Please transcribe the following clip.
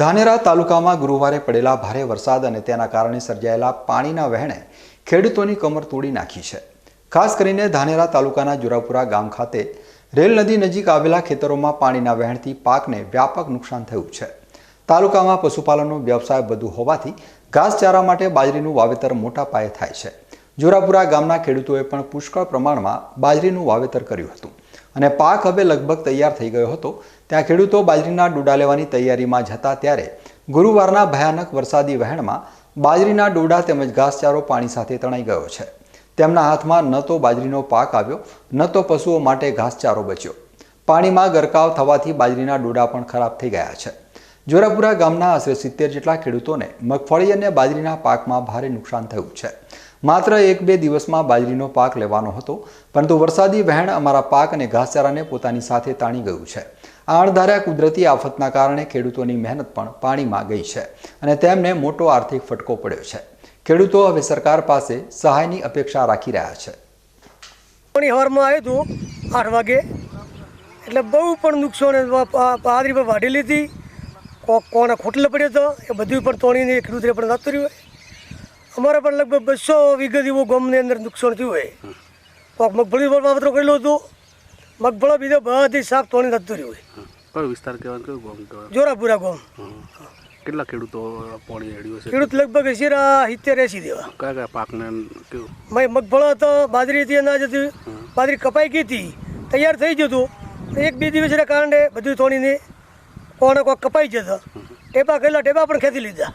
ધાનેરા તાલુકામાં ગુરુવારે પડેલા ભારે વરસાદ અને તેના કારણે સર્જાયેલા પાણીના વહેણે ખેડૂતોની કમર તોડી નાખી છે. ખાસ કરીને ધાનેરા તાલુકાના જુરાપુરા ગામ ખાતે રેલ નદી નજીક આવેલા ખેતરોમાં પાણીના વહેણથી પાકને વ્યાપક નુકસાન થયું છે. તાલુકામાં પશુપાલનનો વ્યવસાય વધુ હોવાથી ઘાસચારા માટે બાજરીનું વાવેતર મોટા પાયે થાય છે. જોરાપુરા ગામના ખેડૂતોએ પણ પુષ્કળ પ્રમાણમાં બાજરીનું વાવેતર કર્યું હતું. અને પાક હવે લગભગ તૈયાર થઈ ગયો હતો. ત્યાં ખેડૂતો બાજરીના ડોડા લેવાની તૈયારીમાં જતા ત્યારે ગુરુવારના ભયાનક વરસાદી વહેણમાં બાજરીના ડોડા તેમજ ઘાસચારો પાણી સાથે તણાઈ ગયો છે. તેમના હાથમાં ન તો બાજરીનો પાક આવ્યો, ન તો પશુઓ માટે ઘાસચારો બચ્યો. પાણીમાં ગરકાવ થવાથી બાજરીના ડોડા પણ ખરાબ થઈ ગયા છે. જોરાપુરા ગામના આશરે સિત્તેર જેટલા ખેડૂતોને મગફળી અને બાજરીના પાકમાં ભારે નુકસાન થયું છે. માત્ર એક બે દિવસમાં બાજરીનો પાક લેવાનો હતો, પરંતુ વરસાદી વહેણ અમારા પાક અને ઘાસચારાને પોતાની સાથે તાણી ગયું છે. આ અણધાર્યા કુદરતી આફતના કારણે ખેડૂતોની મહેનત પણ પાણીમાં ગઈ છે અને તેમને મોટો આર્થિક ફટકો પડ્યો છે. ખેડૂતો હવે સરકાર પાસે સહાયની અપેક્ષા રાખી રહ્યા છે. હવારમાં આવ્યું હતું આઠ વાગે. એટલે બહુ પણ નુકસાન પાદરી પર વાઢી લીધી. કોણે ખોટલો પડ્યો હતો એ બધું પણ તોડીને ખેડૂતને પણ નતું રહ્યું હોય. અમારે પણ લગભગ બસો વિગત એવું ગામની અંદર નુકસાન થયું હોય. કોક મગફળી પર વાવતરો કરેલું હતું મગફળો બીજો બધી સાફ તોડી થતું રહ્યું હોય. કયો વિસ્તાર કહેવાય કયો ગામ કહેવાય? જોરાપુરા ગામ. કેટલા ખેડૂતો પાણી હેડ્યું છે ખેડૂત લગભગ સીરા સિત્તેર એસી દેવા કયા કયા પાકને કેવું મેં મગફળો હતો બાજરી હતી અનાજ હતી. બાજરી કપાઈ ગઈ હતી. તૈયાર થઈ ગયું હતું. એક બે દિવસના કારણે બધું તોડીને કોને કોક કપાઈ જતો. ટેપા કરેલા ટેપા પણ ખેંચી લીધા.